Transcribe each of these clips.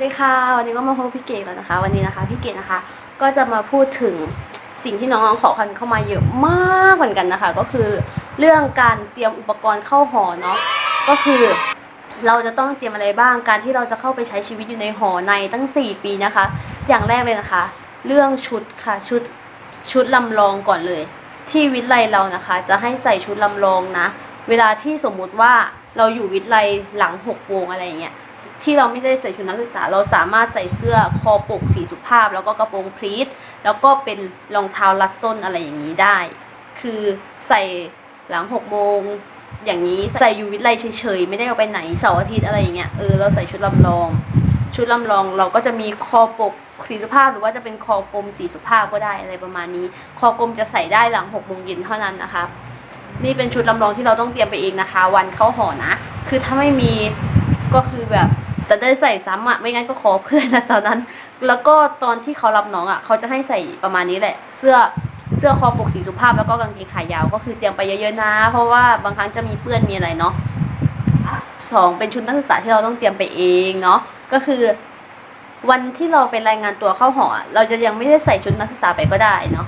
สวัสดีค่ะวันนี้ก็มาพบพี่เกดแล้วนะคะ วันนี้นะคะพี่เกดนะคะ ก็จะมาพูดถึงสิ่งที่น้องๆขอคันเข้ามาเยอะมากเหมือนกันนะคะ ก็คือเรื่องการเตรียมอุปกรณ์เข้าหอเนาะก็คือเราจะต้องเตรียมอะไรบ้างการที่เราจะเข้าไปใช้ชีวิตอยู่ในหอในตั้ง 4 ปีนะคะ อย่างแรกเลยนะคะ เรื่องชุดค่ะชุดชุดลำลองก่อนเลย ที่วิทย์ไลเรานะคะ จะให้ใส่ชุดลำลองนะ เวลาที่สมมุติว่าเราอยู่วิทย์ไลหลังหกโมงอะไรอย่างเงี้ย ที่เราไม่ได้ใส่ชุดนักศึกษา เราสามารถใส่เสื้อคอปกสีสุภาพ แล้วก็กระโปรงพลีทแล้วก็เป็นรองเท้ารัดส้นอะไรอย่างนี้ได้ คือใส่หลังหกโมงอย่างนี้ใส่อยู่วิทย์ไรเฉยๆไม่ได้เอาไปไหนเสาร์อาทิตย์อะไรอย่างเงี้ยเออเราใส่ชุดลำลอง ชุดลำลองเราก็จะมีคอปกสีสุภาพหรือว่าจะเป็นคอกลมสีสุภาพก็ได้อะไรประมาณนี้ คอกลมจะใส่ได้หลังหกโมงเย็นเท่านั้นนะคะนี่เป็นชุดลำลองที่เราต้องเตรียมไปเองนะคะ วันเข้าหอนะ คือถ้าไม่มีก็คือแบบ จะได้ใส่ซ้ำอะไม่งั้นก็ขอเพื่อนนะตอนนั้น แล้วก็ตอนที่เขารับน้องอะเขาจะให้ใส่ประมาณนี้แหละ เสื้อเสื้อคอปกสีสุภาพแล้วก็กางเกงขายาว ก็คือเตรียมไปเยอะๆนะ เพราะว่าบางครั้งจะมีเปื้อนมีอะไรเนาะสองเป็นชุดนักศึกษาที่เราต้องเตรียมไปเองเนาะก็คือ วันที่เราไปรายงานตัวเข้าหอ เราจะยังไม่ได้ใส่ชุดนักศึกษาไปก็ได้เนาะ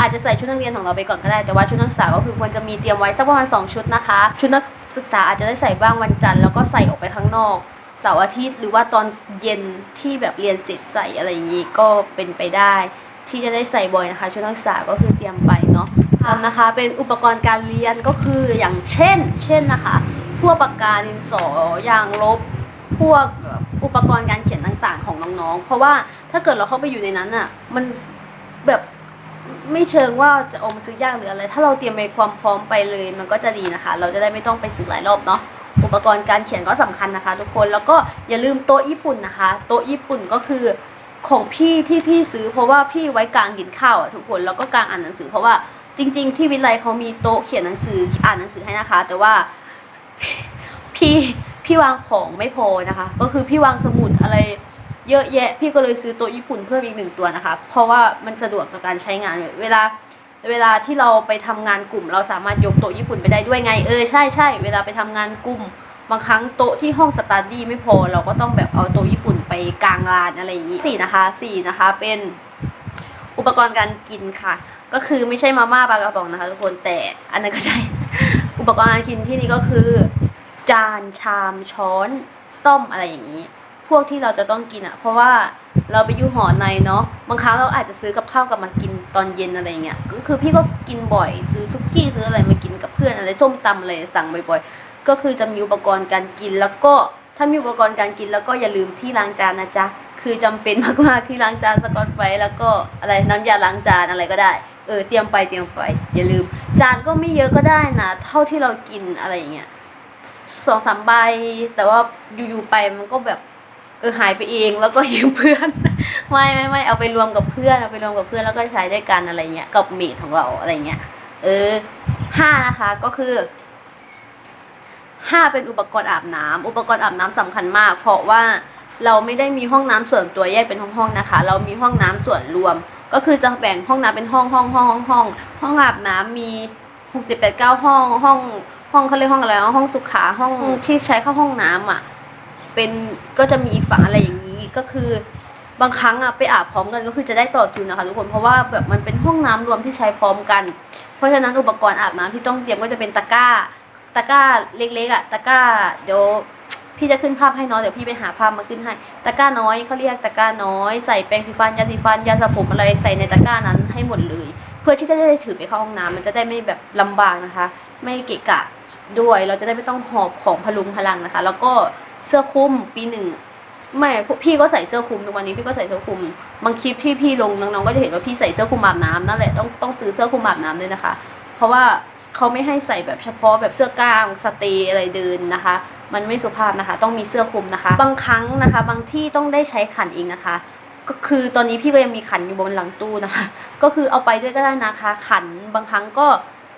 อาจจะใส่ชุดนักเรียนของเราไปก่อนก็ได้แต่ว่าชุดนักศึกษาก็คือควรจะมีเตรียมไว้สักประมาณ2ชุดนะคะ ชุดนักศึกษาอาจจะได้ใส่บ้างวันจันทร์แล้วก็ใส่ออกไปข้างนอก เสาร์อาทิตย์ หรือว่าตอนเย็นที่แบบเรียนเสร็จใส่อะไรอย่างนี้ก็เป็นไปได้ ที่จะได้ใส่บ่อยนะคะ ชุดนักศึกษาก็คือเตรียมไปเนาะทำนะคะเป็นอุปกรณ์การเรียนก็คืออย่างเช่น เช่นนะคะพวกปากกาดินสอยางลบพวกอุปกรณ์การเขียนต่างๆ ของน้องๆ เพราะว่าถ้าเกิดเราเข้าไปอยู่ในนั้นอะ มันแบบไม่เชิงว่าจะออกมาซื้อยากหรืออะไร ถ้าเราเตรียมไปความพร้อมไปเลย มันก็จะดีนะคะ เราจะได้ไม่ต้องไปซื้อหลายรอบเนาะ อุปกรณ์การเขียนก็สำคัญนะคะ ทุกคนแล้วก็อย่าลืมโต๊ะญี่ปุ่นนะคะ โต๊ะญี่ปุ่นก็คือของพี่ที่พี่ซื้อเพราะว่าพี่ไว้กลางกินข้าวอะทุกคนแล้วก็กลางอ่านหนังสือ เพราะว่าจริง ๆ ที่วิทยาลัยเขามีโต๊ะเขียนหนังสืออ่านหนังสือให้นะคะ แต่ว่าพี่พี่วางของไม่พอนะคะ ก็คือพี่วางสมุดอะไรเยอะแยะ พี่ก็เลยซื้อโต๊ะญี่ปุ่นเพิ่มอีกหนึ่งตัวนะคะ เพราะว่ามันสะดวกต่อการใช้งานเวลา เวลาที่เราไปทำงานกลุ่ม เราสามารถยกโต๊ะญี่ปุ่นไปได้ด้วยไง เออใช่ใช่เวลาไปทำงานกลุ่มบางครั้งโต๊ะที่ห้องสตาร์ดี้ไม่พอ เราก็ต้องแบบเอาโต๊ะญี่ปุ่นไปกลางลานอะไรอย่างนี้สี่นะคะสี่นะคะเป็นอุปกรณ์การกินค่ะ ก็คือไม่ใช่มาม่าปลากระป๋องนะคะทุกคนแต่อันนั้นก็ใช่อุปกรณ์การกินที่นี่ก็คือ จานชามช้อนส้อมอะไรอย่างนี้ พวกที่เราจะต้องกินอะ่ะ เพราะว่า เราไปอยู่หอในเนาะบางครั้งเราอาจจะซื้อกับข้าวกลับมากินตอนเย็นอะไรเงี้ยก็คือพี่ก็กินบ่อย ซื้อซุกี้ซื้ออะไรมากินกับเพื่อนอะไรส้มตำอะไรสั่งบ่อยๆก็คือจะมีอุปกรณ์การกินแล้วก็ถ้ามีอุปกรณ์การกินแล้วก็อย่าลืมที่ล้างจานนะจ๊ะคือจำเป็นมากๆที่ล้างจานสกอตไว้แล้วก็อะไรน้ำยาล้างจานอะไรก็ได้เออเตรียมไปเตรียมไปอย่าลืม จานก็ไม่เยอะก็ได้นะ เท่าที่เรากินอะไรอย่างเงี้ยสองสามใบแต่ว่าอยู่ๆไปมันก็แบบ เออหายไปเองแล้วก็ยืมเพื่อน ไม่ไม่ไม่เอาไปรวมกับเพื่อนเอาไปรวมกับเพื่อนแล้วก็ใช้ด้วยกันอะไรเงี้ยกับเมทของเราอะไรเงี้ยเออห้านะคะก็คือห้าเป็นอุปกรณ์อาบน้ำอุปกรณ์อาบน้ำสำคัญมาก เพราะว่าเราไม่ได้มีห้องน้ำส่วนตัวแยกเป็นห้องๆนะคะ เรามีห้องน้ำส่วนรวม ก็คือจะแบ่งห้องน้ำเป็นห้องห้องห้องห้องห้องห้องอาบน้ำมีหกเจ็ดแปดเก้าห้องห้อง ห้องเขาเรียกห้องอะไรวะห้องสุขาห้องที่ใช้เข้าห้องน้ำอะ เป็นก็จะมีอีกฝั่งอะไรอย่างนี้ก็คือบางครั้งอะไปอาบพร้อมกันก็คือจะได้ต่อคิวนะคะทุกคนเพราะว่าแบบมันเป็นห้องน้ำรวมที่ใช้พร้อมกัน เพราะฉะนั้นอุปกรณ์อาบน้ำที่ต้องเตรียมก็จะเป็นตะกร้าตะกร้าเล็กๆอะตะกร้าเดี๋ยวพี่จะขึ้นภาพให้น้องเดี๋ยวพี่ไปหาภาพมาขึ้นให้ตะกร้าน้อยเขาเรียกตะกร้าน้อยใส่แปรงสีฟันยาสีฟันยาสระผมอะไรใส่ในตะกร้านั้นให้หมดเลย เพื่อที่จะได้ถือไปเข้าห้องน้ำมันจะได้ไม่แบบลำบากนะคะ ไม่เกะกะด้วยเราจะได้ไม่ต้องหอบของพลุงพลังนะคะ แล้วก็ เสื้อคลุมปีหนึ่งไม่พี่ก็ใส่เสื้อคลุมทุกวันนี้พี่ก็ใส่เสื้อคลุมบางคลิปที่พี่ลงน้องๆก็จะเห็นว่าพี่ใส่เสื้อคลุมอาบน้ำนั่นแหละต้องต้องซื้อเสื้อคลุมอาบน้ำด้วยนะคะ เพราะว่าเขาไม่ให้ใส่แบบเฉพาะแบบเสื้อกล้ามสเตย์อะไรเดินนะคะ มันไม่สุภาพนะคะ ต้องมีเสื้อคลุมนะคะ บางครั้งนะคะ บางที่ต้องได้ใช้ขันเองนะคะ ก็คือตอนนี้พี่ก็ยังมีขันอยู่บนหลังตู้นะคะ ก็คือเอาไปด้วยก็ได้นะคะ ขันบางครั้งก็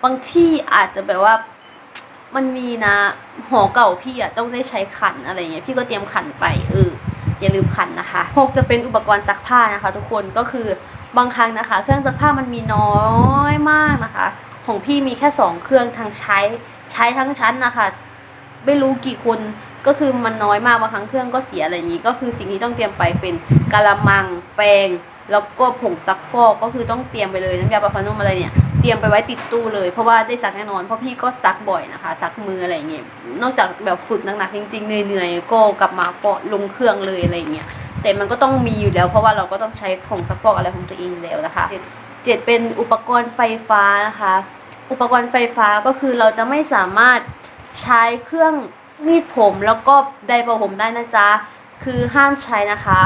บางที่อาจจะแบบว่า มันมีนะหอเก่าพี่อะต้องได้ใช้ขันอะไรเงี้ยพี่ก็เตรียมขันไปเอออย่าลืมขันนะคะหกจะเป็นอุปกรณ์ซักผ้านะคะ ทุกคนก็คือบางครั้งนะคะ เครื่องซักผ้ามันมีน้อยมากนะคะ ของพี่มีแค่สองเครื่องทั้งใช้ใช้ทั้งชั้นนะคะไม่รู้กี่คนก็คือมันน้อยมากบางครั้งเครื่องก็เสียอะไรอย่างนี้ ก็คือสิ่งที่ต้องเตรียมไปเป็นกะละมังแปรงแล้วก็ผงซักฟอกก็คือต้องเตรียมไปเลยน้ำยาปรับผ้านุ่มอะไรเนี่ย ตรียมไปไว้ติดตู้เลย เพราะว่าได้ซักแน่นอนเพราะพี่ก็ซักบ่อยนะคะซักมืออะไรอย่างเงี้ยนอกจากแบบฝึกหนักๆจริงๆเหนื่อยๆก็กลับมาก็ลงเครื่องเลยอะไรอย่างเงี้ยแต่มันก็ต้องมีอยู่แล้ว เพราะว่าเราก็ต้องใช้ผงซักฟอกอะไรของตัวเองแล้วนะคะเจ็ดเป็นอุปกรณ์ไฟฟ้านะคะ อุปกรณ์ไฟฟ้าก็คือเราจะไม่สามารถใช้เครื่องมีดผมแล้วก็ไดร์เป่าผมได้นะจ๊ะคือห้ามใช้นะคะ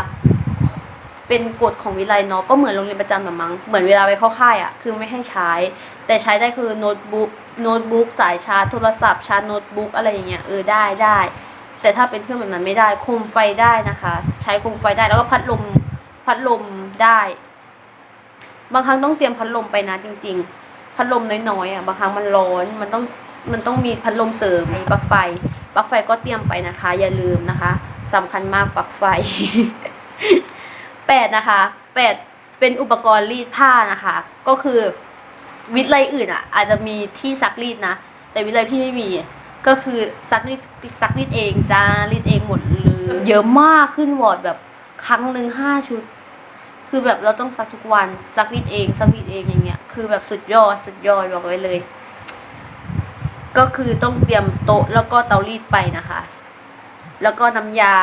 เป็นกฎของวิไลเนาะก็เหมือนโรงเรียนประจำแบบมั้งเหมือนเวลาไปเข้าค่ายอะ่ะคือไม่ให้ใช้ แต่ใช้ได้คือโน้ตบุ๊กโน้ตบุ๊กสายชาร์จโทรศัพท์ชาร์จโน้ตบุ๊กอะไรอย่างเงี้ยเออได้ได้ แต่ถ้าเป็นเครื่องแบบนั้นไม่ได้โคมไฟได้นะคะ ใช้โคมไฟได้แล้วก็พัดลมพัดลมได้ บางครั้งต้องเตรียมพัดลมไปนะจริง ๆ พัดลมน้อยๆอะบางครั้งมันร้อนมันต้องมันต้องมีพัดลมเสริมปลั๊กไฟปลั๊กไฟก็เตรียมไปนะคะ อย่าลืมนะคะสำคัญมากปลั๊กไฟ แปดนะคะแปดเป็นอุปกรณ์รีดผ้านะคะ ก็คือวิทย์ไรอื่นอะ อาจจะมีที่ซักรีดนะ แต่วิทย์ไรพี่ไม่มี ก็คือซักรีดซักรีดเองจ้ารีดเองหมดเลยเยอะมากขึ้นวอร์ดแบบครั้งหนึ่งห้าชุด คือแบบเราต้องซักทุกวันซักรีดเองซักรีดเองอย่างเงี้ย คือแบบสุดยอดสุดยอดบอกไว้เลย ก็คือต้องเตรียมโต๊ะแล้วก็เตารีดไปนะคะ แล้วก็น้ำยา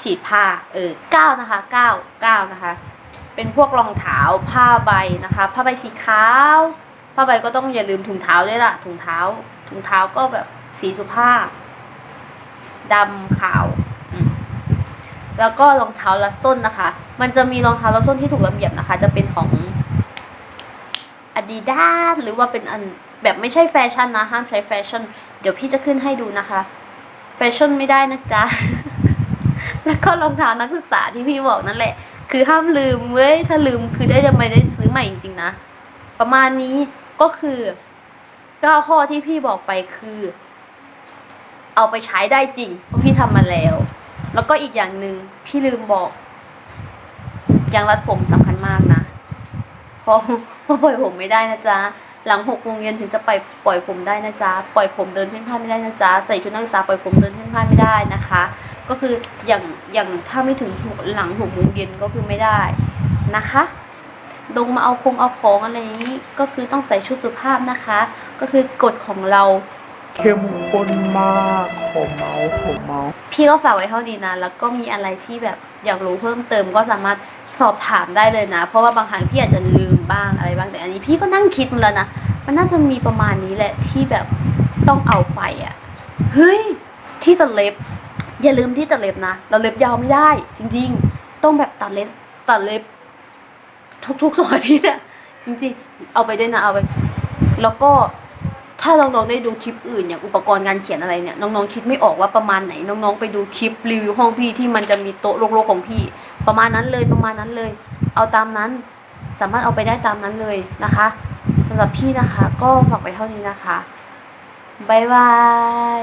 ฉีดผ้าเออเก้านะคะเก้าเก้านะคะ เป็นพวกรองเท้าผ้าใบนะคะ ผ้าใบสีขาวผ้าใบก็ต้องอย่าลืมถุงเท้าด้วยล่ะถุงเท้าถุงเท้าก็แบบสีสุภาพดำขาวแล้วก็รองเท้าลัดส้นนะคะ มันจะมีรองเท้าลัดส้นที่ถูกระเบียบนะคะ จะเป็นของ Adidas หรือว่าเป็นอันแบบไม่ใช่แฟชั่นนะ ห้ามใช้แฟชั่น เดี๋ยวพี่จะขึ้นให้ดูนะคะ แฟชั่นไม่ได้นะจ๊ะ แล้วก็รองเท้านักศึกษาที่พี่บอกนั่นแหละ คือห้ามลืมเว้ยถ้าลืมคือได้จะไม่ได้ซื้อใหม่จริงๆนะ ประมาณนี้ก็คือเก้าข้อที่พี่บอกไปคือ เอาไปใช้ได้จริงเพราะพี่ทำมาแล้ว แล้วก็อีกอย่างหนึ่งพี่ลืมบอกยางรัดผมสำคัญมากนะเพราะเพราะปล่อยผมไม่ได้นะจ๊ะหลังหกโมงเย็นถึงจะไปปล่อยผมได้นะจ๊ะ ปล่อยผมเดินเพ่นพ่านไม่ได้นะจ๊ะ ใส่ชุดนักศึกษาปล่อยผมเดินเพ่นพ่านไม่ได้นะคะ ก็คืออย่างอย่างถ้าไม่ถึงหกหลังหกโมงเย็นก็คือไม่ได้นะคะลงมาเอาคงเอาของอะไรอย่างนี้ก็คือต้องใส่ชุดสุภาพนะคะ ก็คือกฎของเราเข้มข้นมากขอเมาส์ขอเมาส์พี่ก็ฝากไว้เท่านี้นะ แล้วก็มีอะไรที่แบบอยากรู้เพิ่มเติมก็สามารถสอบถามได้เลยนะ เพราะว่าบางครั้งพี่อาจจะลืมบ้างอะไรบ้างแต่อันนี้ พี่ก็นั่งคิดมาแล้วนะมันน่าจะมีประมาณนี้แหละที่แบบต้องเอาไปอะ่ะเฮ้ยที่ตัดเล็บ อย่าลืมที่ตัดเล็บนะ เราเล็บยาวไม่ได้ จริง ๆ ต้องแบบตัดเล็บตัดเล็บ ทุกๆสองอาทิตย์อะจริงๆ เอาไปด้วยนะเอาไป แล้วก็ถ้าน้องๆได้ดูคลิปอื่นอย่างอุปกรณ์การเขียนอะไรเนี่ยน้องๆคิดไม่ออกว่าประมาณไหนน้องๆไปดูคลิปรีวิวห้องพี่ที่มันจะมีโต๊ะโลกๆของพี่ ประมาณนั้นเลยประมาณนั้นเลย เอาตามนั้นสามารถเอาไปได้ตามนั้นเลยนะคะสำหรับพี่นะคะ ก็ฝากไว้เท่านี้นะคะบ๊ายบาย